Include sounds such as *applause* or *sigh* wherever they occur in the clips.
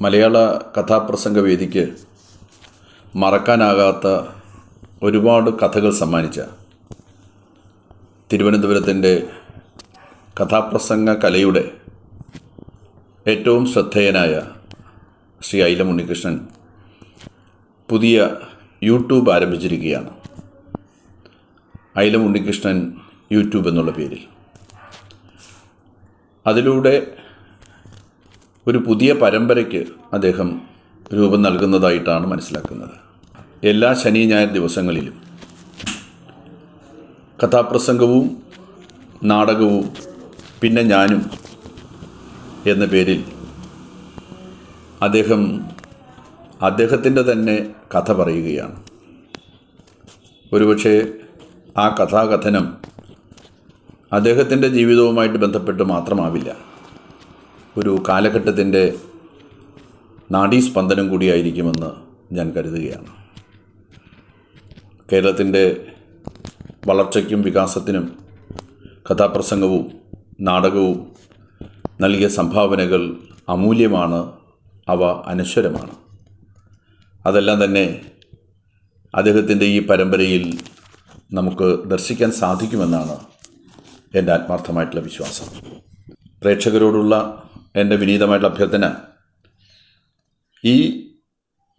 മലയാള കഥാപ്രസംഗ വേദിക്ക് മറക്കാനാകാത്ത ഒരുപാട് കഥകൾ സമ്മാനിച്ച തിരുവനന്തപുരത്തിന്റെ കഥാപ്രസംഗ കലയുടെ ഏറ്റവും ശ്രദ്ധേയനായ ശ്രീ ഐലം ഉണ്ണികൃഷ്ണൻ പുതിയ യൂട്യൂബ് ആരംഭിച്ചിരിക്കുകയാണ്. ഐലം ഉണ്ണികൃഷ്ണൻ യൂട്യൂബ് എന്നുള്ള പേരിൽ. അതിലൂടെ ഒരു പുതിയ പരമ്പരയ്ക്ക് അദ്ദേഹം രൂപം നൽകുന്നതായിട്ടാണ് മനസ്സിലാക്കുന്നത്. എല്ലാ ശനി ഞായർ ദിവസങ്ങളിലും കഥാപ്രസംഗവും നാടകവും പിന്നെ ഞാനും എന്ന പേരിൽ അദ്ദേഹം അദ്ദേഹത്തിന്റെ തന്നെ കഥ പറയുകയാണ്. ഒരുപക്ഷെ ആ കഥാകഥനം അദ്ദേഹത്തിന്റെ ജീവിതവുമായിട്ട് ബന്ധപ്പെട്ട് മാത്രമാവില്ല. ഒരു കാലഘട്ടത്തിന്റെ നാഡീസ്പന്ദനം കൂടിയായിരിക്കുമെന്ന് ഞാൻ കരുതുകയാണ്. കേരളത്തിന്റെ വളർച്ചയ്ക്കും വികാസത്തിനും കഥാപ്രസംഗവും നാടകവും നൽകിയ സംഭാവനകൾ അമൂല്യമാണ് അവ അനശ്വരമാണ്. അതെല്ലാം തന്നെ അദ്ദേഹത്തിന്റെ ഈ പരമ്പരയിൽ നമുക്ക് ദർശിക്കാൻ സാധിക്കുമെന്നാണ് എന്റെ ആത്മാർത്ഥമായിട്ടുള്ള വിശ്വാസം. പ്രേക്ഷകരോടുള്ള എന്റെ വിനീതമായിട്ടുള്ള അഭ്യർത്ഥന. ഈ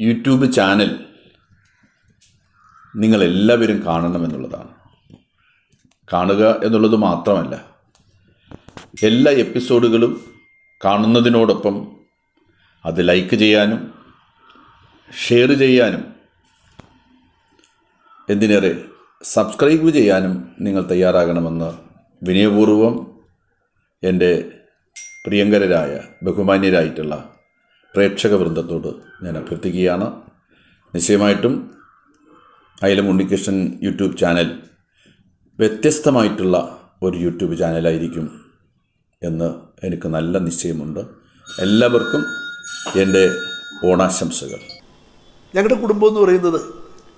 യൂട്യൂബ് ചാനൽ നിങ്ങളെല്ലാവരും കാണണമെന്നുള്ളതാണ്. കാണുക എന്നുള്ളത് മാത്രമല്ല എല്ലാ എപ്പിസോഡുകളും കാണുന്നതിനോടൊപ്പം അത് ലൈക്ക് ചെയ്യാനും ഷെയർ ചെയ്യാനും എന്തിനേറെ സബ്സ്ക്രൈബ് ചെയ്യാനും നിങ്ങൾ തയ്യാറാകണമെന്ന് വിനയപൂർവം എന്റെ പ്രിയങ്കരരായ ബഹുമാന്യരായിട്ടുള്ള പ്രേക്ഷക വൃന്ദത്തോട് ഞാൻ അഭ്യർത്ഥിക്കുകയാണ്. നിശ്ചയമായിട്ടും അയലം ഉണ്ണികൃഷ്ണൻ യൂട്യൂബ് ചാനൽ വ്യത്യസ്തമായിട്ടുള്ള ഒരു യൂട്യൂബ് ചാനലായിരിക്കും എന്ന് എനിക്ക് നല്ല നിശ്ചയമുണ്ട്. എല്ലാവർക്കും എന്റെ ഓണാശംസകൾ. ഞങ്ങളുടെ കുടുംബം എന്ന് പറയുന്നത്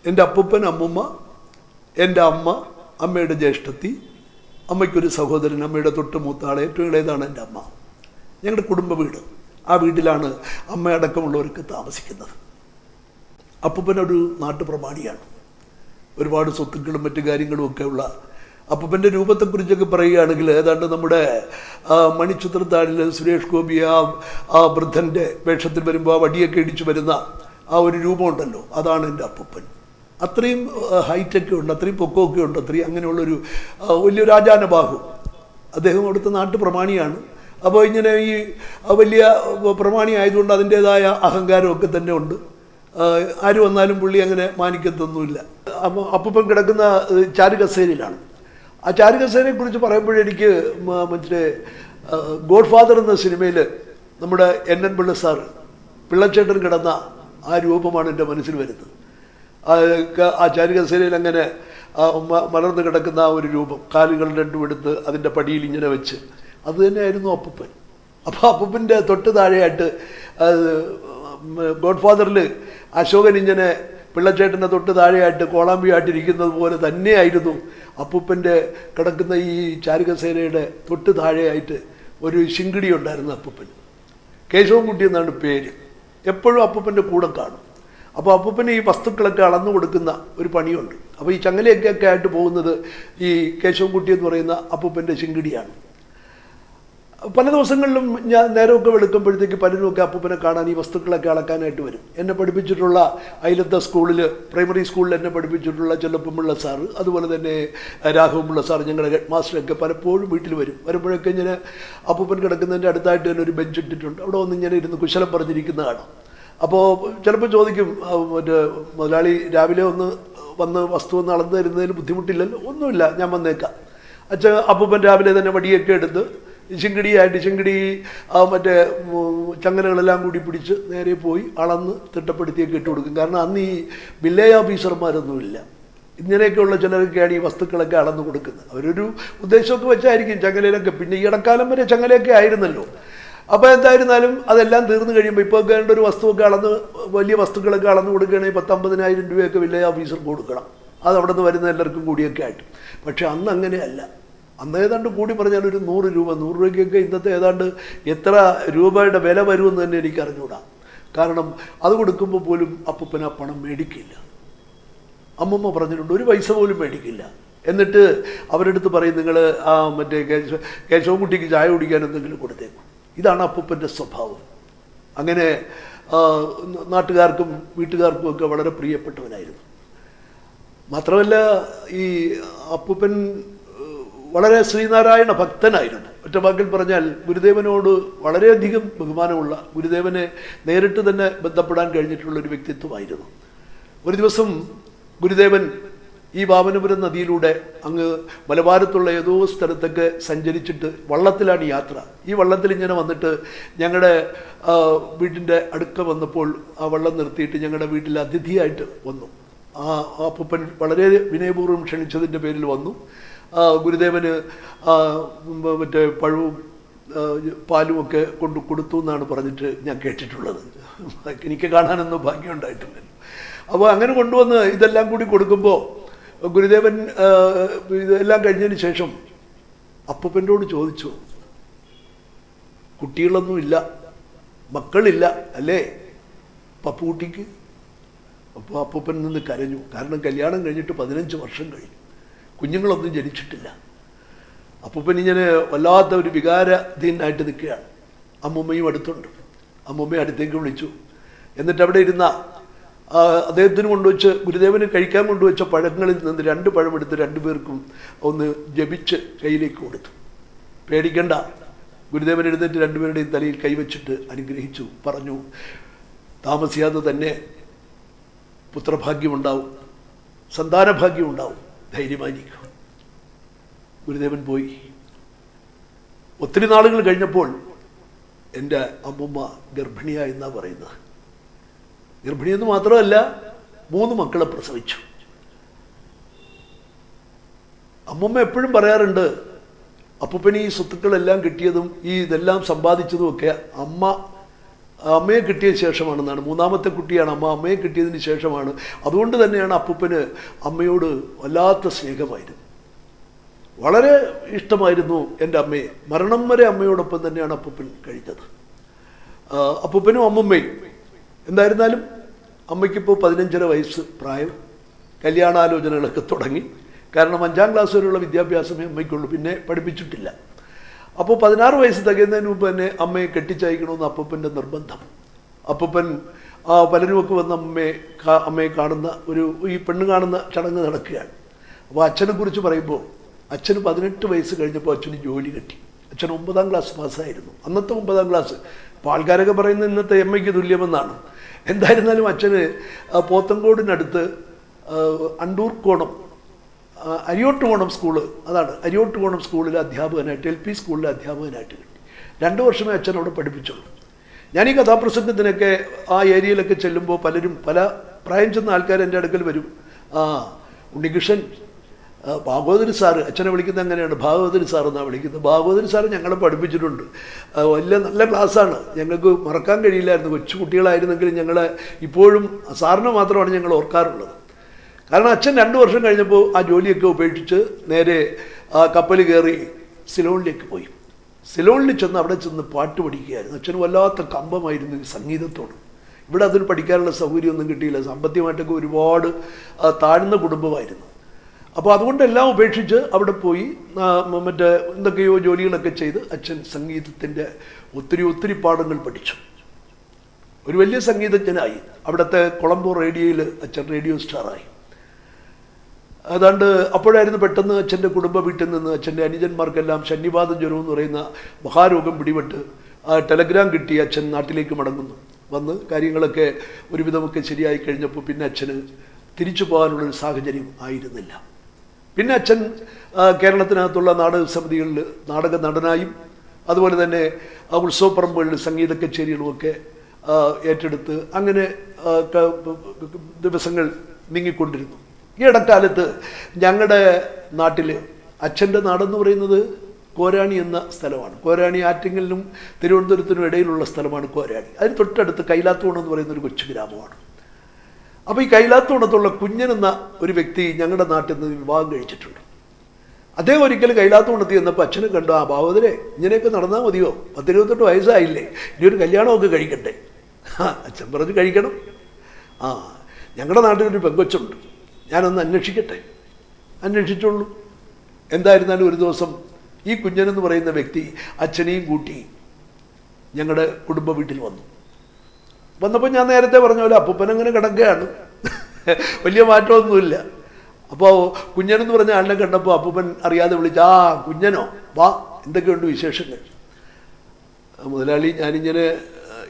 എന്റെ അപ്പൂപ്പൻ അമ്മൂമ്മ എന്റെ അമ്മ അമ്മയുടെ ജ്യേഷ്ഠത്തി അമ്മയ്ക്കൊരു സഹോദരൻ അമ്മയുടെ തൊട്ട് മൂത്ത ആൾ ഏറ്റവും ഇളയതാണ് എന്റെ അമ്മ. ഞങ്ങളുടെ കുടുംബ വീട്. ആ വീട്ടിലാണ് അമ്മയടക്കമുള്ളവർക്ക് താമസിക്കുന്നത്. അപ്പൂപ്പനൊരു നാട്ടുപ്രമാണിയാണ് ഒരുപാട് സ്വത്തുക്കളും മറ്റു കാര്യങ്ങളും ഒക്കെ ഉള്ള അപ്പൂപ്പന്റെ രൂപത്തെക്കുറിച്ചൊക്കെ പറയുകയാണെങ്കിൽ ഏതാണ്ട് നമ്മുടെ മണിച്ചിത്രത്താഴിൽ സുരേഷ് ഗോപി ആ ആ വൃദ്ധന്റെ വേഷത്തിൽ വരുമ്പോൾ ആ വടിയൊക്കെ ഇടിച്ചു വരുന്ന ആ ഒരു രൂപമുണ്ടല്ലോ. അതാണ് എന്റെ അപ്പൂപ്പൻ. അത്രയും ഹൈറ്റൊക്കെ ഉണ്ട് അത്രയും പൊക്കമൊക്കെ ഉണ്ട് അത്രയും അങ്ങനെയുള്ളൊരു വലിയൊരു ആചാനബാഹു അദ്ദേഹം അവിടുത്തെ നാട്ടുപ്രമാണിയാണ് അപ്പോൾ ഇങ്ങനെ ഈ വലിയ പ്രമാണി ആയതുകൊണ്ട് അതിന്റേതായ അഹങ്കാരമൊക്കെ തന്നെ ഉണ്ട്. ആര് വന്നാലും പുള്ളി അങ്ങനെ മാനിക്കത്തൊന്നുമില്ല. അപ്പം അപ്പം കിടക്കുന്ന ചാരുകസേരയിലാണ്. ആ ചാരുകസേനയെ കുറിച്ച് പറയുമ്പോഴെനിക്ക് മറ്റേ ഗോഡ് ഫാദർ എന്ന സിനിമയിൽ നമ്മുടെ എൻ എൻ പിള്ള സാർ പിള്ളച്ചേട്ടൻ കിടന്ന ആ രൂപമാണ് എന്റെ മനസ്സിൽ വരുന്നത്. ആ ചാരുകസേനയിൽ അങ്ങനെ മലർന്ന് കിടക്കുന്ന ആ ഒരു രൂപം കാലുകൾ രണ്ടും എടുത്ത് അതിന്റെ പടിയിൽ ഇങ്ങനെ വെച്ച് അത് തന്നെയായിരുന്നു അപ്പൂപ്പൻ. അപ്പോൾ അപ്പൂപ്പന്റെ തൊട്ട് താഴെയായിട്ട് ഗോഡ് ഫാദറിൽ അശോകൻ ഇങ്ങനെ പിള്ളച്ചേട്ടന്റെ തൊട്ട് താഴെയായിട്ട് കോളാമ്പിയായിട്ടിരിക്കുന്നത് പോലെ തന്നെയായിരുന്നു അപ്പൂപ്പന്റെ കിടക്കുന്ന ഈ ചാരുകസേനയുടെ തൊട്ട് താഴെയായിട്ട് ഒരു ശിങ്കിടി ഉണ്ടായിരുന്നു അപ്പൂപ്പൻ. കേശവൻകുട്ടി എന്നാണ് പേര്. എപ്പോഴും അപ്പൂപ്പന്റെ കൂടെ കാണും. അപ്പോൾ അപ്പൂപ്പന് ഈ വസ്തുക്കളൊക്കെ അളന്നു കൊടുക്കുന്ന ഒരു പണിയുണ്ട്. അപ്പോൾ ഈ ചങ്ങലയൊക്കെ ആയിട്ട് പോകുന്നത് ഈ കേശവൻകുട്ടി എന്ന് പറയുന്ന അപ്പൂപ്പന്റെ ശിങ്കിടിയാണ്. പല ദിവസങ്ങളിലും ഞാൻ നേരമൊക്കെ വെളുക്കുമ്പോഴത്തേക്ക് പലരുമൊക്കെ അപ്പൂപ്പനെ കാണാൻ ഈ വസ്തുക്കളൊക്കെ അളക്കാനായിട്ട് വരും. എന്നെ പഠിപ്പിച്ചിട്ടുള്ള അയലത്തെ സ്കൂളിൽ പ്രൈമറി സ്കൂളിൽ എന്നെ പഠിപ്പിച്ചിട്ടുള്ള ചെല്ലപ്പമുള്ള സാറ് അതുപോലെ തന്നെ രാഘവമുള്ള സാറ് ഞങ്ങളുടെ ഹെഡ് മാസ്റ്ററൊക്കെ പലപ്പോഴും വീട്ടിൽ വരും. വരുമ്പോഴൊക്കെ ഇങ്ങനെ അപ്പൂപ്പൻ കിടക്കുന്നതിന്റെ അടുത്തായിട്ട് തന്നെ ഒരു ബെഞ്ച് ഇട്ടിട്ടുണ്ട്. അവിടെ വന്ന് ഇങ്ങനെ ഇരുന്ന് കുശലം പറഞ്ഞിരിക്കുന്ന കാണാം. അപ്പോൾ ചിലപ്പോൾ ചോദിക്കും മറ്റേ മുതലാളി രാവിലെ ഒന്ന് വന്ന് വസ്തു ഒന്ന് അളന്ന് തരുന്നതിന് ബുദ്ധിമുട്ടില്ലല്ലോ? ഒന്നുമില്ല ഞാൻ വന്നേക്കാം. അച്ഛൻ അപ്പൂപ്പൻ രാവിലെ തന്നെ വടിയൊക്കെ എടുത്ത് ശിങ്കിടിയായിട്ട് ചിങ്കിടി ആ മറ്റേ ചങ്ങലകളെല്ലാം കൂടി പിടിച്ച് നേരെ പോയി അളന്ന് തിട്ടപ്പെടുത്തിയൊക്കെ ഇട്ട് കൊടുക്കും. കാരണം അന്ന് ഈ വില്ലേജ് ഓഫീസർമാരൊന്നുമില്ല. ഇങ്ങനെയൊക്കെയുള്ള ചിലരൊക്കെയാണ് ഈ വസ്തുക്കളൊക്കെ അളന്നു കൊടുക്കുന്നത്. അവരൊരു ഉദ്ദേശമൊക്കെ വെച്ചായിരിക്കും ചങ്ങലയിലൊക്കെ. പിന്നെ ഈ ഇടക്കാലം വരെ ചങ്ങലയൊക്കെ ആയിരുന്നല്ലോ. അപ്പോൾ എന്തായിരുന്നാലും അതെല്ലാം തീർന്നു കഴിയുമ്പോൾ ഇപ്പോൾ വേണ്ട ഒരു വസ്തുവൊക്കെ അളന്ന് വലിയ വസ്തുക്കളൊക്കെ അളന്ന് കൊടുക്കുകയാണെങ്കിൽ പത്തമ്പതിനായിരം രൂപയൊക്കെ വില്ലേജ് ഓഫീസർക്ക് കൊടുക്കണം. അത് അവിടെ നിന്ന് വരുന്ന എല്ലാവർക്കും കൂടിയൊക്കെ ആയിട്ട്. പക്ഷെ അന്ന് അങ്ങനെയല്ല. അന്ന് ഏതാണ്ട് കൂടി പറഞ്ഞാൽ ഒരു നൂറ് രൂപ നൂറ് രൂപയ്ക്കൊക്കെ ഇന്നത്തെ ഏതാണ്ട് എത്ര രൂപയുടെ വില വരുമെന്ന് തന്നെ എനിക്ക് അറിഞ്ഞുകൂടാ കാരണം അത് കൊടുക്കുമ്പോൾ പോലും അപ്പൂപ്പന പണം മേടിക്കില്ല. അമ്മമ്മ പറഞ്ഞിട്ടുണ്ട് ഒരു പൈസ പോലും മേടിക്കില്ല. എന്നിട്ട് അവരെടുത്ത് പറയും നിങ്ങൾ ആ മറ്റേ കേശവ കേശവൻകുട്ടിക്ക് ചായ കുടിക്കാൻ എന്തെങ്കിലും കൊടുത്തേക്കും. ഇതാണ് അപ്പൂപ്പന്റെ സ്വഭാവം. അങ്ങനെ നാട്ടുകാർക്കും വീട്ടുകാർക്കും ഒക്കെ വളരെ പ്രിയപ്പെട്ടവനായിരുന്നു. മാത്രമല്ല ഈ അപ്പൂപ്പൻ വളരെ ശ്രീനാരായണ ഭക്തനായിരുന്നു. ഒറ്റ വാക്കിൽ പറഞ്ഞാൽ ഗുരുദേവനോട് വളരെയധികം ബഹുമാനമുള്ള ഗുരുദേവനെ നേരിട്ട് തന്നെ ബന്ധപ്പെടാൻ കഴിഞ്ഞിട്ടുള്ള ഒരു വ്യക്തിത്വമായിരുന്നു. ഒരു ദിവസം ഗുരുദേവൻ ഈ വാമനപുരം നദിയിലൂടെ അങ്ങ് മലബാരത്തുള്ള ഏതോ സ്ഥലത്തൊക്കെ സഞ്ചരിച്ചിട്ട് വള്ളത്തിലാണ് യാത്ര. ഈ വള്ളത്തിൽ ഇങ്ങനെ വന്നിട്ട് ഞങ്ങളുടെ വീട്ടിന്റെ അടുക്ക വന്നപ്പോൾ ആ വള്ളം നിർത്തിയിട്ട് ഞങ്ങളുടെ വീട്ടിൽ അതിഥിയായിട്ട് വന്നു. ആ അപ്പൻ വളരെ വിനയപൂർവം ക്ഷണിച്ചതിന്റെ പേരിൽ വന്നു. ഗുരുദേവന് മറ്റേ പഴവും ആ, പാലും ഒക്കെ കൊണ്ട് കൊടുത്തു എന്നാണ് പറഞ്ഞിട്ട് ഞാൻ കേട്ടിട്ടുള്ളത്. എനിക്ക് കാണാനൊന്നും ഭാഗ്യം ഉണ്ടായിട്ടില്ല അപ്പോൾ അങ്ങനെ കൊണ്ടുവന്ന് ഇതെല്ലാം കൂടി കൊടുക്കുമ്പോൾ ഗുരുദേവൻ ഇതെല്ലാം കഴിഞ്ഞതിന് ശേഷം അപ്പൂപ്പന്റോട് ചോദിച്ചു കുട്ടികളൊന്നുമില്ല മക്കളില്ല. അല്ലേ? പപ്പുകുട്ടിക്ക്? അപ്പോൾ അപ്പൂപ്പൻ നിന്ന് കരഞ്ഞു. കാരണം കല്യാണം കഴിഞ്ഞിട്ട് പതിനഞ്ച് വർഷം കഴിഞ്ഞു. കുഞ്ഞുങ്ങളൊന്നും ജനിച്ചിട്ടില്ല. അപ്പൂപ്പൻ ഇങ്ങനെ വല്ലാത്ത ഒരു വികാരധീനായിട്ട് നിൽക്കുകയാണ്. അമ്മൂമ്മയും അടുത്തുണ്ട്. അമ്മൂമ്മയും അടുത്തേക്ക് വിളിച്ചു. എന്നിട്ട് അവിടെ ഇരുന്ന അദ്ദേഹത്തിന് കൊണ്ടുവച്ച് ഗുരുദേവന് കഴിക്കാൻ കൊണ്ടുവച്ച പഴങ്ങളിൽ നിന്ന് രണ്ട് പഴമെടുത്ത് രണ്ടുപേർക്കും ഒന്ന് ജപിച്ച് കയ്യിലേക്ക് കൊടുത്തു. പേടിക്കണ്ട. ഗുരുദേവൻ എഴുന്നേറ്റ് രണ്ടുപേരുടെയും തലയിൽ കൈവച്ചിട്ട് അനുഗ്രഹിച്ചു. പറഞ്ഞു താമസിയാതെ തന്നെ പുത്രഭാഗ്യമുണ്ടാവും സന്താനഭാഗ്യം ഉണ്ടാവും. ധൈര്യമായിരിക്കും ഗുരുദേവൻ പോയി. ഒത്തിരി നാളുകൾ കഴിഞ്ഞപ്പോൾ എന്റെ അമ്മുമ്മ ഗർഭിണിയായെന്നാണ് പറയുന്നത്. ഗർഭിണിയെന്ന് മാത്രമല്ല മൂന്ന് മക്കളെ പ്രസവിച്ചു. അമ്മുമ്മ എപ്പോഴും പറയാറുണ്ട് അപ്പൂപ്പന് ഈ സ്വത്തുക്കളെല്ലാം കിട്ടിയതും ഈ ഇതെല്ലാം സമ്പാദിച്ചതും ഒക്കെ അമ്മ അമ്മയെ കിട്ടിയ ശേഷമാണെന്നാണ് മൂന്നാമത്തെ കുട്ടിയാണ് അമ്മ. അമ്മയെ കിട്ടിയതിന് ശേഷമാണ്. അതുകൊണ്ട് തന്നെയാണ് അപ്പൂപ്പന് അമ്മയോട് വല്ലാത്ത സ്നേഹമായിരുന്നു. വളരെ ഇഷ്ടമായിരുന്നു എന്റെ അമ്മയെ. മരണം വരെ അമ്മയോടൊപ്പം തന്നെയാണ് അപ്പൂപ്പൻ കഴിഞ്ഞത്. അപ്പൂപ്പനും അമ്മമ്മയും എന്തായിരുന്നാലും അമ്മയ്ക്കിപ്പോൾ പതിനഞ്ചര വയസ്സ് പ്രായം. കല്യാണാലോചനകളൊക്കെ തുടങ്ങി. കാരണം അഞ്ചാം ക്ലാസ് വരെയുള്ള വിദ്യാഭ്യാസമേ അമ്മയ്ക്കുള്ളൂ. പിന്നെ പഠിപ്പിച്ചിട്ടില്ല. അപ്പോൾ പതിനാറ് വയസ്സ് തികയുന്നതിന് മുമ്പ് തന്നെ അമ്മയെ കെട്ടിച്ചയക്കണമെന്ന് അപ്പൂപ്പന്റെ നിർബന്ധം. അപ്പൂപ്പൻ ആ പലരുമൊക്കെ വന്ന് അമ്മയെ അമ്മയെ കാണുന്ന ഒരു ഈ പെണ്ണ് കാണുന്ന ചടങ്ങ് നടക്കുകയാണ്. അപ്പോൾ അച്ഛനെ കുറിച്ച് പറയുമ്പോൾ അച്ഛന് പതിനെട്ട് വയസ്സ് കഴിഞ്ഞപ്പോൾ അച്ഛന് ജോലി കിട്ടി. അച്ഛൻ ഒമ്പതാം ക്ലാസ് പാസ്സായിരുന്നു. അന്നത്തെ ഒമ്പതാം ക്ലാസ്. അപ്പോൾ ആൾക്കാരൊക്കെ പറയുന്നത് ഇന്നത്തെ എം ഐക്ക് തുല്യമെന്നാണ്. എന്തായിരുന്നാലും അച്ഛന് പോത്തങ്കോടിനടുത്ത് അണ്ടൂർക്കോണം അരിയോട്ടുകോണം സ്കൂൾ. അതാണ്. അരിയോട്ടുകോണം സ്കൂളിലെ അധ്യാപകനായിട്ട് എൽ പി സ്കൂളിലെ അധ്യാപകനായിട്ട് കിട്ടി. രണ്ട് വർഷമേ അച്ഛൻ അവിടെ പഠിപ്പിച്ചുള്ളൂ. ഞാൻ ഈ കഥാപ്രസംഗത്തിനൊക്കെ ആ ഏരിയയിലൊക്കെ ചെല്ലുമ്പോൾ പലരും പല പ്രായം ചെന്ന ആൾക്കാർ എന്റെ അടുക്കൽ വരും. ആ ഉണ്ണികൃഷ്ണൻ ഭാഗവതരി സാറ് അച്ഛനെ വിളിക്കുന്നത് അങ്ങനെയാണ്. ഭാഗവതരി സാർ എന്നാണ് വിളിക്കുന്നത്. ഭാഗവതരി സാറ് ഞങ്ങളെ പഠിപ്പിച്ചിട്ടുണ്ട്. വലിയ നല്ല ക്ലാസ്സാണ്. ഞങ്ങൾക്ക് മറക്കാൻ കഴിയില്ലായിരുന്നു. കൊച്ചു കുട്ടികളായിരുന്നെങ്കിലും ഞങ്ങളെ ഇപ്പോഴും സാറിനെ മാത്രമാണ് ഞങ്ങൾ ഓർക്കാറുള്ളത്. കാരണം അച്ഛൻ രണ്ട് വർഷം കഴിഞ്ഞപ്പോൾ ആ ജോലിയൊക്കെ ഉപേക്ഷിച്ച് നേരെ ആ കപ്പൽ കയറി സിലോണിലേക്ക് പോയി. സിലോണിൽ ചെന്ന് അവിടെ ചെന്ന് പാട്ട് പഠിക്കുകയായിരുന്നു. അച്ഛന് വല്ലാത്ത കമ്പമായിരുന്നു ഈ സംഗീതത്തോട്. ഇവിടെ അതിന് പഠിക്കാനുള്ള സൗകര്യമൊന്നും കിട്ടിയില്ല. സാമ്പത്തികമായിട്ടൊക്കെ ഒരുപാട് താഴ്ന്ന കുടുംബമായിരുന്നു. അപ്പോൾ അതുകൊണ്ടെല്ലാം ഉപേക്ഷിച്ച് അവിടെ പോയി മറ്റേ എന്തൊക്കെയോ ജോലികളൊക്കെ ചെയ്ത് അച്ഛൻ സംഗീതത്തിന്റെ ഒത്തിരി ഒത്തിരി പാഠങ്ങൾ പഠിച്ചു. ഒരു വലിയ സംഗീതജ്ഞനായി. അവിടുത്തെ കൊളംബോ റേഡിയോയിൽ അച്ഛൻ റേഡിയോ സ്റ്റാറായി. ഏതാണ്ട് അപ്പോഴായിരുന്നു പെട്ടെന്ന് അച്ഛന്റെ കുടുംബ വീട്ടിൽ നിന്ന് അച്ഛന്റെ അനുജന്മാർക്കെല്ലാം ശന്നിവാദ ജ്വരം എന്ന് പറയുന്ന മഹാരോഗം പിടിപെട്ട് ആ ടെലഗ്രാം കിട്ടി അച്ഛൻ നാട്ടിലേക്ക് മടങ്ങുന്നു. വന്ന് കാര്യങ്ങളൊക്കെ ഒരുവിധമൊക്കെ ശരിയായി കഴിഞ്ഞപ്പോൾ പിന്നെ അച്ഛന് തിരിച്ചു പോകാനുള്ളൊരു സാഹചര്യം ആയിരുന്നില്ല. പിന്നെ അച്ഛൻ കേരളത്തിനകത്തുള്ള നാടക സമിതികളിൽ നാടക നടനായും അതുപോലെ തന്നെ ഉത്സവപ്പറമ്പുകളിൽ സംഗീത കച്ചേരികളുമൊക്കെ ഏറ്റെടുത്ത് അങ്ങനെ ദിവസങ്ങൾ നീങ്ങിക്കൊണ്ടിരുന്നു. ഈ ഇടക്കാലത്ത് ഞങ്ങളുടെ നാട്ടിൽ അച്ഛന്റെ നാടെന്ന് പറയുന്നത് കോരാണി എന്ന സ്ഥലമാണ്. കോരാണി ആറ്റിങ്ങലിനും തിരുവനന്തപുരത്തിനും ഇടയിലുള്ള സ്ഥലമാണ് കോരാണി. അതിന് തൊട്ടടുത്ത് കൈലാത്തോണം എന്ന് പറയുന്ന ഒരു കൊച്ചു ഗ്രാമമാണ്. അപ്പോൾ ഈ കൈലാത്തോണത്തുള്ള കുഞ്ഞൻ എന്ന ഒരു വ്യക്തി ഞങ്ങളുടെ നാട്ടിൽ നിന്ന് വിവാഹം കഴിച്ചിട്ടുണ്ട്. അദ്ദേഹം ഒരിക്കലും കൈലാത്തോണത്തി എന്നപ്പോൾ അച്ഛനെ കണ്ടു ആ ഭാവതരെ ഇങ്ങനെയൊക്കെ നടന്നാൽ മതിയോ? പത്തിരുപത്തെട്ട് വയസ്സായില്ലേ ഇനി ഒരു കല്യാണമൊക്കെ കഴിക്കട്ടെ *laughs* അച്ഛൻ പറഞ്ഞ് കഴിക്കണം. ആ ഞങ്ങളുടെ നാട്ടിലൊരു പെങ്കൊച്ചുണ്ട്. ഞാനൊന്ന് അന്വേഷിക്കട്ടെ? അന്വേഷിച്ചോളൂ. എന്തായിരുന്നാലും ഒരു ദിവസം ഈ കുഞ്ഞനെന്ന് പറയുന്ന വ്യക്തി അച്ഛനെയും കൂട്ടി ഞങ്ങളുടെ കുടുംബ വീട്ടിൽ വന്നു. വന്നപ്പോൾ ഞാൻ നേരത്തെ പറഞ്ഞ പോലെ അപ്പൂപ്പൻ അങ്ങനെ കിടക്കുകയാണ്. വലിയ മാറ്റമൊന്നുമില്ല. അപ്പോൾ കുഞ്ഞനെന്ന് പറഞ്ഞ ആളിനെ കണ്ടപ്പോൾ അപ്പൂപ്പൻ അറിയാതെ വിളിച്ചു ആ കുഞ്ഞനോ വാ എന്തൊക്കെയുണ്ട് വിശേഷങ്ങൾ? മുതലാളി ഞാനിങ്ങനെ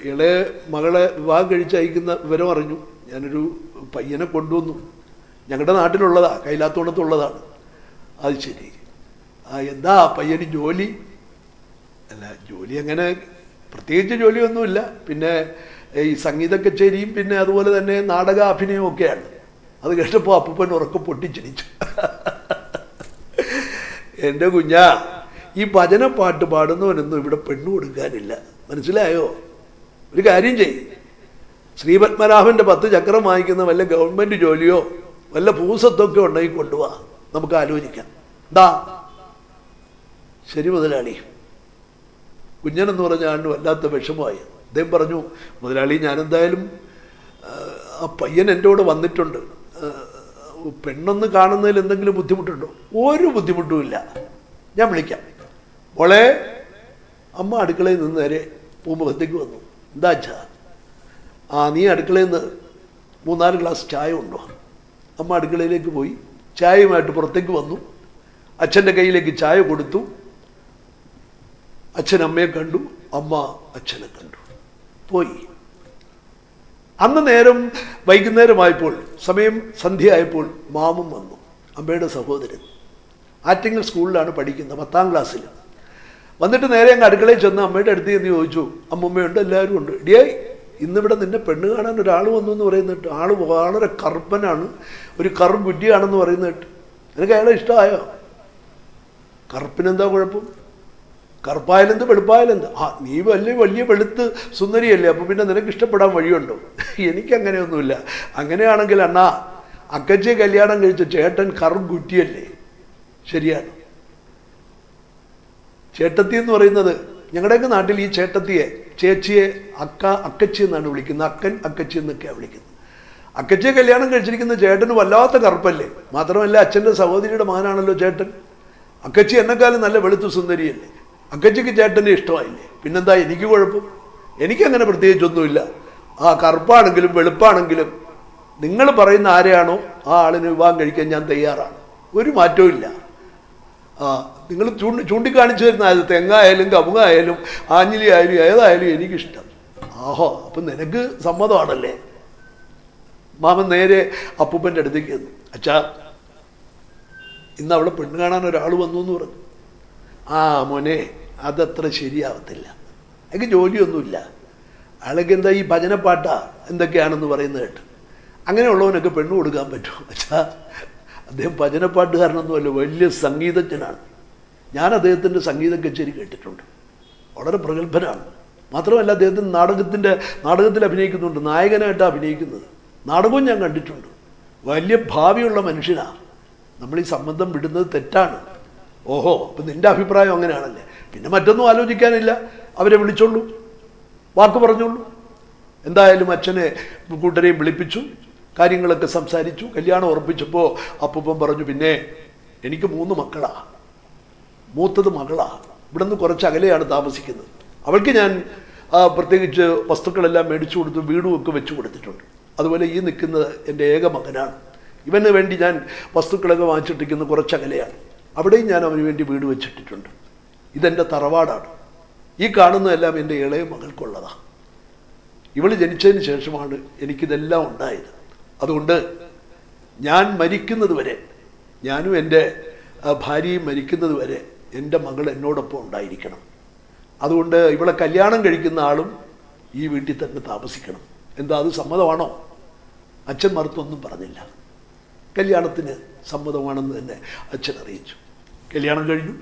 ഇളയ മകളെ വിവാഹം കഴിച്ച് അയക്കുന്ന വിവരം അറിഞ്ഞു. ഞാനൊരു പയ്യനെ കൊണ്ടുവന്നു. ഞങ്ങളുടെ നാട്ടിലുള്ളതാ കൈലാത്തോണത്തുള്ളതാണ് അത് ശരി. ആ എന്താ പയ്യന് ജോലി? അല്ല ജോലി അങ്ങനെ പ്രത്യേകിച്ച് ജോലിയൊന്നുമില്ല. പിന്നെ ഈ സംഗീത കച്ചേരിയും പിന്നെ അതുപോലെ തന്നെ നാടക അഭിനയവും ഒക്കെയാണ്. അത് കേട്ടപ്പോൾ അപ്പൂപ്പൻ ഉറക്കം പൊട്ടിച്ചിരിച്ചു എന്റെ കുഞ്ഞാ ഈ ഭജന പാട്ട് പാടുന്നവനൊന്നും ഇവിടെ പെണ്ണു കൊടുക്കാനില്ല. മനസ്സിലായോ? ഒരു കാര്യം ചെയ്യും. ശ്രീപത്മനാഭന്റെ പത്ത് ചക്രം വാങ്ങിക്കുന്ന വല്ല ഗവൺമെന്റ് ജോലിയോ വല്ല പൂസത്തൊക്കെ ഉണ്ടെങ്കിൽ കൊണ്ടുപോവാ നമുക്ക് ആലോചിക്കാം. എന്താ ശരി മുതലാളി. കുഞ്ഞനെന്ന് പറഞ്ഞ ആണ്ട് വല്ലാത്ത വിഷമമായി. അദ്ദേഹം പറഞ്ഞു മുതലാളി ഞാനെന്തായാലും ആ, പയ്യൻ എന്റെ കൂടെ വന്നിട്ടുണ്ട് പെണ്ണൊന്ന് കാണുന്നതിൽ എന്തെങ്കിലും ബുദ്ധിമുട്ടുണ്ടോ? ഒരു ബുദ്ധിമുട്ടുമില്ല ഞാൻ വിളിക്കാം. മോളെ അമ്മ അടുക്കളയിൽ നിന്ന് നേരെ പൂമുഖത്തേക്ക് വന്നു. എന്താ അച്ഛാ? ആ നീ അടുക്കളയിൽ നിന്ന് മൂന്നാൽ ഗ്ലാസ് ചായ ഉണ്ടോ അമ്മ അടുക്കളയിലേക്ക് പോയി ചായയുമായിട്ട് പുറത്തേക്ക് വന്നു. അച്ഛന്റെ കയ്യിലേക്ക് ചായ കൊടുത്തു. അച്ഛൻ അമ്മയെ കണ്ടു അമ്മ അച്ഛനെ കണ്ടു. പോയി. അന്ന് നേരം വൈകുന്നേരമായപ്പോൾ സമയം സന്ധ്യയായപ്പോൾ മാമും വന്നു അമ്മയുടെ സഹോദരൻ. ആറ്റിങ്ങൽ സ്കൂളിലാണ് പഠിക്കുന്നത് പത്താം ക്ലാസ്സിൽ. വന്നിട്ട് നേരെ അങ്ങ് അടുക്കളയിൽ ചെന്ന് അമ്മയുടെ അടുത്ത് ചെന്ന് ചോദിച്ചു അമ്മമ്മയുണ്ട് എല്ലാവരും ഉണ്ട്? ഡിയേ ഇന്നിവിടെ നിന്നെ പെണ്ണ് കാണാൻ ഒരാൾ വന്നു എന്ന് പറയുന്നിട്ട് ആൾ വളരെ കറുപ്പനാണ് ഒരു കറും കുറ്റിയാണെന്ന് പറയുന്നിട്ട്. നിനക്ക് അയാളെ ഇഷ്ടമായോ? കറുപ്പിനെന്താ കുഴപ്പം? കറുപ്പായാലെന്ത് വെളുപ്പായാലെന്ത്? ആ നീ വലിയ വലിയ വെളുത്ത് സുന്ദരിയല്ലേ അപ്പം പിന്നെ നിനക്ക് ഇഷ്ടപ്പെടാൻ വഴിയുണ്ടോ? എനിക്കങ്ങനെയൊന്നുമില്ല. അങ്ങനെയാണെങ്കിൽ അണ്ണാ അക്കച്ചെ കല്യാണം കഴിച്ച ചേട്ടൻ കറും കുറ്റിയല്ലേ ശരിയാണ്. ചേട്ടത്തി എന്ന് പറയുന്നത് ഞങ്ങളുടെയൊക്കെ നാട്ടിൽ ഈ ചേട്ടത്തിയെ ചേച്ചിയെ അക്ക അക്കച്ചി എന്നാണ് വിളിക്കുന്നത്. അക്കൻ അക്കച്ചി എന്നൊക്കെയാണ് വിളിക്കുന്നത്. അക്കച്ചിയെ കല്യാണം കഴിച്ചിരിക്കുന്ന ചേട്ടന് വല്ലാത്ത കറുപ്പല്ലേ? മാത്രമല്ല അച്ഛന്റെ സഹോദരിയുടെ മകനാണല്ലോ ചേട്ടൻ. അക്കച്ചി എന്നെക്കാളും നല്ല വെളുത്തു സുന്ദരിയല്ലേ? അക്കച്ചിക്ക് ചേട്ടനെ ഇഷ്ടമായില്ലേ? പിന്നെന്താ എനിക്ക് കുഴപ്പം? എനിക്കങ്ങനെ പ്രത്യേകിച്ചൊന്നുമില്ല. ആ കറുപ്പാണെങ്കിലും വെളുപ്പാണെങ്കിലും നിങ്ങൾ പറയുന്ന ആരെയാണോ ആ ആളിന് വിവാഹം കഴിക്കാൻ ഞാൻ തയ്യാറാണ്. ഒരു മാറ്റവും ആ നിങ്ങൾ ചൂണ്ടി ചൂണ്ടിക്കാണിച്ചു തരുന്ന അത് തെങ്ങായാലും കമുങ്ങായാലും ആഞ്ഞിലി ആയാലും ഏതായാലും എനിക്കിഷ്ടം. ആഹോ അപ്പം നിനക്ക് സമ്മതമാണല്ലേ? മാമൻ നേരെ അപ്പൂപ്പന്റെ അടുത്തേക്ക് ചെന്നു. അച്ഛാ ഇന്ന് അവിടെ പെണ്ണ് കാണാൻ ഒരാൾ വന്നു എന്ന് പറഞ്ഞു. ആ മോനെ അതത്ര ശരിയാവത്തില്ല. എനിക്ക് ജോലിയൊന്നുമില്ല. അയാൾക്ക് എന്താ ഈ ഭജനപ്പാട്ടാ എന്തൊക്കെയാണെന്ന് പറയുന്നത് കേട്ട്. അങ്ങനെയുള്ളവനൊക്കെ പെണ്ണ് കൊടുക്കാൻ പറ്റുമോ? അച്ഛാ അദ്ദേഹം ഭജനപ്പാട്ടുകാരനൊന്നുമല്ല വലിയ സംഗീതജ്ഞനാണ്. ഞാൻ അദ്ദേഹത്തിന്റെ സംഗീത കച്ചേരി കേട്ടിട്ടുണ്ട്. വളരെ പ്രഗത്ഭനാണ്. മാത്രമല്ല അദ്ദേഹത്തിന് നാടകത്തിന്റെ നാടകത്തിൽ അഭിനയിക്കുന്നുണ്ട്. നായകനായിട്ട് അഭിനയിക്കുന്നത്. നാടകവും ഞാൻ കണ്ടിട്ടുണ്ട്. വലിയ ഭാവിയുള്ള മനുഷ്യനാണ് നമ്മൾ ഈ സംബന്ധം വിടുന്നത് തെറ്റാണ്. ഓഹോ അപ്പം നിന്റെ അഭിപ്രായം അങ്ങനെയാണല്ലേ? പിന്നെ മറ്റൊന്നും ആലോചിക്കാനില്ല. അവരെ വിളിച്ചോളൂ. വാക്ക് പറഞ്ഞോളൂ. എന്തായാലും അച്ഛനെ കൂട്ടരെയും വിളിപ്പിച്ചു. കാര്യങ്ങളൊക്കെ സംസാരിച്ചു കല്യാണം ഉറപ്പിച്ചപ്പോൾ അപ്പൂപ്പൻ പറഞ്ഞു പിന്നെ എനിക്ക് മൂന്ന് മക്കളാ. മൂത്തത് മകളാ. ഇവിടെ നിന്ന് കുറച്ച് അകലെയാണ് താമസിക്കുന്നത്. അവൾക്ക് ഞാൻ പ്രത്യേകിച്ച് വസ്തുക്കളെല്ലാം മേടിച്ചു കൊടുത്തു വീടും ഒക്കെ വെച്ചു കൊടുത്തിട്ടുണ്ട്. അതുപോലെ ഈ നിൽക്കുന്നത് എന്റെ ഏക മകനാണ്. ഇവന് വേണ്ടി ഞാൻ വസ്തുക്കളൊക്കെ വാങ്ങിച്ചിട്ടിരിക്കുന്ന കുറച്ച് അകലെയാണ്. അവിടെയും ഞാൻ അവന് വേണ്ടി വീട് വെച്ചിട്ടിട്ടുണ്ട്. ഇതെന്റെ തറവാടാണ്. ഈ കാണുന്നതെല്ലാം എന്റെ ഇളയ മകൾക്കുള്ളതാണ് ഇവൾ ജനിച്ചതിന് ശേഷമാണ് എനിക്കിതെല്ലാം ഉണ്ടായത്. അതുകൊണ്ട് ഞാൻ മരിക്കുന്നത് വരെ ഞാനും എന്റെ ഭാര്യയും മരിക്കുന്നത് വരെ എന്റെ മകൾ എന്നോടൊപ്പം ഉണ്ടായിരിക്കണം. അതുകൊണ്ട് ഇവളെ കല്യാണം കഴിക്കുന്ന ആളും ഈ വീട്ടിൽ തന്നെ താമസിക്കണം. എന്താ അത് സമ്മതമാണോ? അച്ഛൻ മറുത്തൊന്നും പറഞ്ഞില്ല. കല്യാണത്തിന് സമ്മതമാണെന്ന് തന്നെ അച്ഛൻ അറിയിച്ചു. കല്യാണം കഴിഞ്ഞു.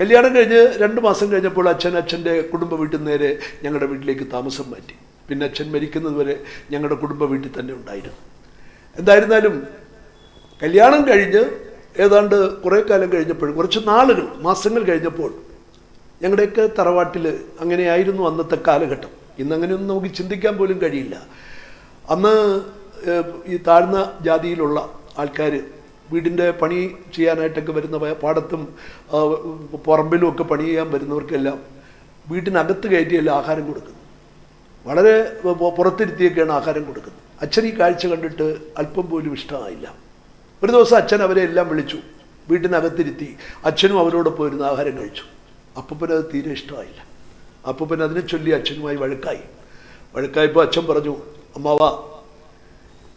കല്യാണം കഴിഞ്ഞ് രണ്ട് മാസം കഴിഞ്ഞപ്പോൾ അച്ഛൻ അച്ഛന്റെ കുടുംബ വീട്ടിൽ നേരെ ഞങ്ങളുടെ വീട്ടിലേക്ക് താമസം മാറ്റി. പിന്നെ അച്ഛൻ മരിക്കുന്നത് വരെ ഞങ്ങളുടെ കുടുംബ വീട്ടിൽ തന്നെ ഉണ്ടായിരുന്നു. എന്തായിരുന്നാലും കല്യാണം കഴിഞ്ഞ് ഏതാണ്ട് കുറേ കാലം കഴിഞ്ഞപ്പോൾ കുറച്ച് നാളുകൾ മാസങ്ങൾ കഴിഞ്ഞപ്പോൾ ഞങ്ങളുടെയൊക്കെ തറവാട്ടിൽ അങ്ങനെയായിരുന്നു അന്നത്തെ കാലഘട്ടം. ഇന്നങ്ങനെയൊന്നും നമുക്ക് ചിന്തിക്കാൻ പോലും കഴിയില്ല. അന്ന് ഈ താഴ്ന്ന ജാതിയിലുള്ള ആൾക്കാർ വീടിന്റെ പണി ചെയ്യാനായിട്ടൊക്കെ വരുന്ന പാടത്തും പുറമ്പിലും ഒക്കെ പണി ചെയ്യാൻ വരുന്നവർക്കെല്ലാം വീട്ടിനകത്ത് കയറ്റിയല്ല ആഹാരം കൊടുക്കുന്നത് വളരെ പുറത്തിരുത്തിയൊക്കെയാണ് ആഹാരം കൊടുക്കുന്നത്. അച്ഛൻ ഈ കാഴ്ച കണ്ടിട്ട് അല്പം പോലും ഇഷ്ടമായില്ല. ഒരു ദിവസം അച്ഛൻ അവരെ എല്ലാം വിളിച്ചു. വീട്ടിനകത്തിരുത്തി അച്ഛനും അവരോടൊപ്പം ഇരുന്ന് ആഹാരം കഴിച്ചു. അപ്പൂപ്പന് അത് തീരെ ഇഷ്ടമായില്ല. അപ്പൂപ്പൻ അതിനെ ചൊല്ലി അച്ഛനുമായി വഴക്കായി. വഴക്കായപ്പോൾ അച്ഛൻ പറഞ്ഞു അമ്മാവാ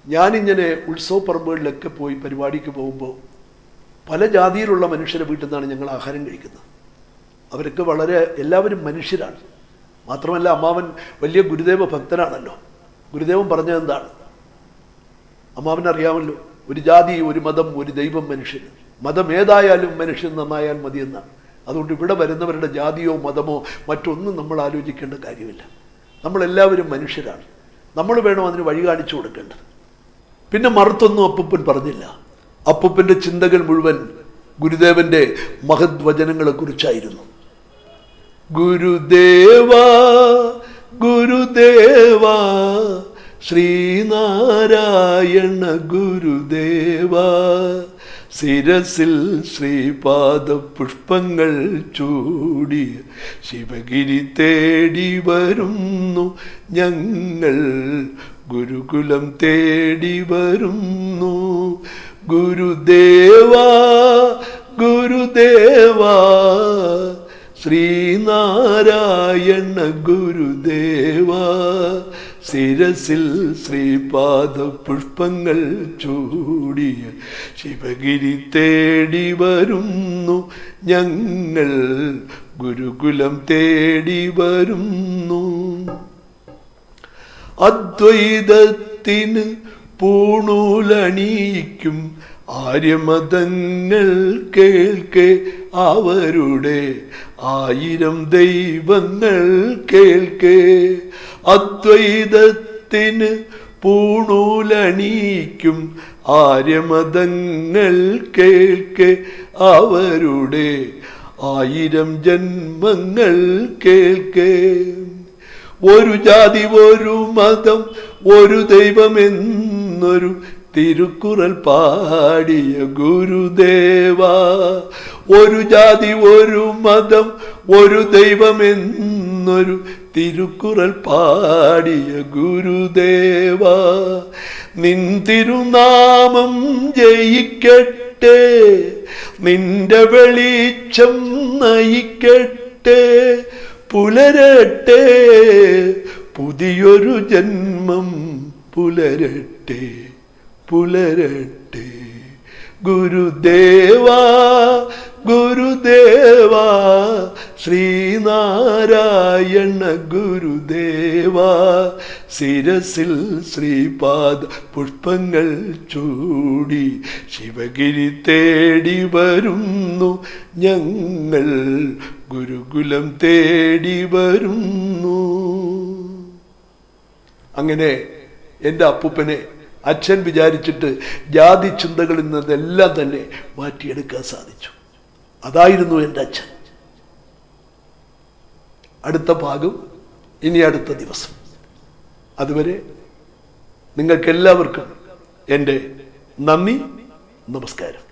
ഞാനിങ്ങനെ ഉത്സവ പറമ്പുകളിലൊക്കെ പോയി പരിപാടിക്ക് പോകുമ്പോൾ പല ജാതിയിലുള്ള മനുഷ്യരെ വീട്ടിൽ നിന്നാണ് ഞങ്ങൾ ആഹാരം കഴിക്കുന്നത്. അവരൊക്കെ വളരെ എല്ലാവരും മനുഷ്യരാണ്. മാത്രമല്ല അമ്മാവൻ വലിയ ഗുരുദേവ ഭക്തനാണല്ലോ. ഗുരുദേവൻ പറഞ്ഞത് എന്താണ്? അമ്മാവൻ അറിയാമല്ലോ ഒരു ജാതി ഒരു മതം ഒരു ദൈവം മനുഷ്യൻ. മതം ഏതായാലും മനുഷ്യൻ നന്നായാൽ മതിയെന്നാണ് അതുകൊണ്ട് ഇവിടെ വരുന്നവരുടെ ജാതിയോ മതമോ മറ്റൊന്നും നമ്മൾ ആലോചിക്കേണ്ട കാര്യമില്ല. നമ്മളെല്ലാവരും മനുഷ്യരാണ്. നമ്മൾ വേണം അതിന് വഴി കാണിച്ചു കൊടുക്കേണ്ടത്. പിന്നെ മറുത്തൊന്നും അപ്പൂപ്പൻ പറഞ്ഞില്ല. അപ്പൂപ്പന്റെ ചിന്തകൾ മുഴുവൻ ഗുരുദേവന്റെ മഹത് വചനങ്ങളെ കുറിച്ചായിരുന്നു. ഗുരുദേവ ഗുരുദേവ ശ്രീനാരായണ ഗുരുദേവ. ശിരസിൽ ശ്രീപാദ പുഷ്പങ്ങൾ ചൂടി ശിവഗിരി തേടി വരുന്നു ഞങ്ങൾ. ഗുരുകുലം തേടി വരുന്നു. ഗുരുദേവ ഗുരുദേവ ശ്രീനാരായണ ഗുരുദേവ ശിരസിൽ ശ്രീപാദ പുഷ്പങ്ങൾ ചൂടിയ ശിവഗിരി തേടി വരുന്നു ഞങ്ങൾ. ഗുരുകുലം തേടി വരുന്നു. അദ്വൈതത്തിന് പൂണൂലണിയിക്കും ആര്യമതങ്ങൾ കേൾക്കെ അവരുടെ ആയിരം ദൈവങ്ങൾ കേൾക്കേ അദ്വൈതത്തിന് പൂണൂലണിയിക്കും ആര്യമതങ്ങൾ കേൾക്കെ അവരുടെ ആയിരം ജന്മങ്ങൾ കേൾക്കെ. ഒരു ജാതി ഒരു മതം ഒരു ദൈവമെന്നൊരു തിരുക്കുറൽ പാടിയ ഗുരുദേവ. ഒരു ജാതി ഒരു മതം ഒരു ദൈവമെന്നൊരു തിരുക്കുറൽ പാടിയ ഗുരുദേവ. നിൻ തിരുനാമം ജയിക്കട്ടെ നിന്റെ വെളിച്ചം നയിക്കട്ടെ പുലരട്ടെ പുതിയൊരു ജന്മം പുലരട്ടെ. പുലരട്ടെ. ഗുരുദേവ ഗുരുദേവ ശ്രീനാരായണ ഗുരുദേവ. ശിരസിൽ ശ്രീപാദ പുഷ്പങ്ങൾ ചൂടി ശിവഗിരി തേടി വരുന്നു ഞങ്ങൾ. ഗുരുകുലം തേടി വരുന്നു. അങ്ങനെ എന്റെ അപ്പൂപ്പനെ അച്ഛൻ വിചാരിച്ചിട്ട് ജാതി ചിന്തകളിൽ നിന്നെല്ലാം തന്നെ മാറ്റിയെടുക്കാൻ സാധിച്ചു. അതായിരുന്നു എന്റെ അച്ഛൻ. അടുത്ത ഭാഗം ഇനി അടുത്ത ദിവസം. അതുവരെ നിങ്ങൾക്കെല്ലാവർക്കും എന്റെ നന്ദി നമസ്കാരം.